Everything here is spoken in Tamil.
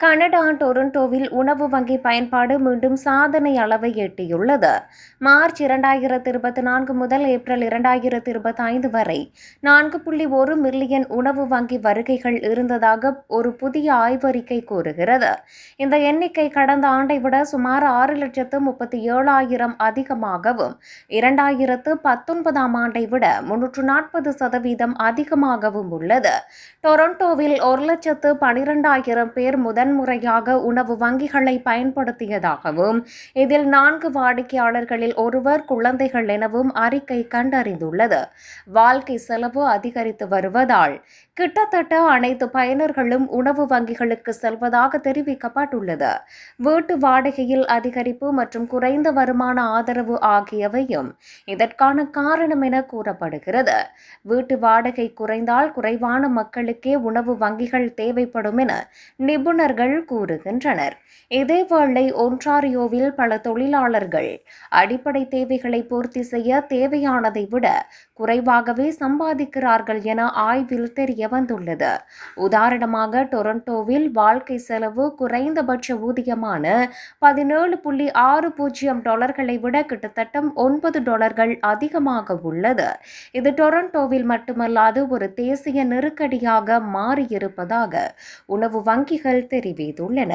கனடா டொரண்டோவில் உணவு வங்கி பயன்பாடு மீண்டும் சாதனை அளவை எட்டியுள்ளது. மார்ச் இரண்டாயிரத்து இருபத்தி நான்கு முதல் ஏப்ரல் இரண்டாயிரத்து இருபத்தி ஐந்து வரை நான்கு புள்ளி ஒரு மில்லியன் உணவு வங்கி வருகைகள் இருந்ததாக ஒரு புதிய ஆய்வறிக்கை கூறுகிறது. இந்த எண்ணிக்கை கடந்த ஆண்டை விட சுமார் ஆறு லட்சத்து முப்பத்தி ஏழாயிரம் அதிகமாகவும் இரண்டாயிரத்து பத்தொன்பதாம் ஆண்டை விட முன்னூற்று நாற்பது சதவீதம் அதிகமாகவும் உள்ளது. டொரண்டோவில் ஒரு லட்சத்து பனிரெண்டாயிரம் பேர் முதல் முதன்முறையாக உணவு வங்கிகளை பயன்படுத்தியதாகவும் இதில் நான்கு வாடிக்கையாளர்களில் ஒருவர் குழந்தைகள் எனவும் அறிக்கை கண்டறிந்துள்ளது. வாழ்க்கை செலவு அதிகரித்து வருவதால் கிட்டத்தட்ட அனைத்து பயனர்களும் உணவு வங்கிகளுக்கு செல்வதாக தெரிவிக்கப்பட்டுள்ளது. வீட்டு வாடகையில் அதிகரிப்பு மற்றும் குறைந்த வருமான ஆதரவு ஆகியவையும் இதற்கான காரணம் என கூறப்படுகிறது. வீட்டு வாடகை குறைந்தால் குறைவான மக்களுக்கே உணவு வங்கிகள் தேவைப்படும் என நிபுணர்கள் கூறுகின்றனர். இதேவேளை ஒன்றாரியோவில் பல தொழிலாளர்கள் அடிப்படை தேவைகளை பூர்த்தி செய்ய தேவையானதை விட குறைவாகவே சம்பாதிக்கிறார்கள் என ஆய்வில் தெரிய வந்துள்ளது. உதாரணமாக டொரண்டோவில் வாழ்க்கை செலவு குறைந்தபட்ச ஊதியமான பதினேழு புள்ளி ஆறு பூஜ்ஜியம் டாலர்களை விட கிட்டத்தட்ட ஒன்பது டாலர்கள் அதிகமாக உள்ளது. இது டொரண்டோவில் மட்டுமல்லாது ஒரு தேசிய நெருக்கடியாக மாறியிருப்பதாக உணவு வங்கிகள் தெரிவித்துள்ளன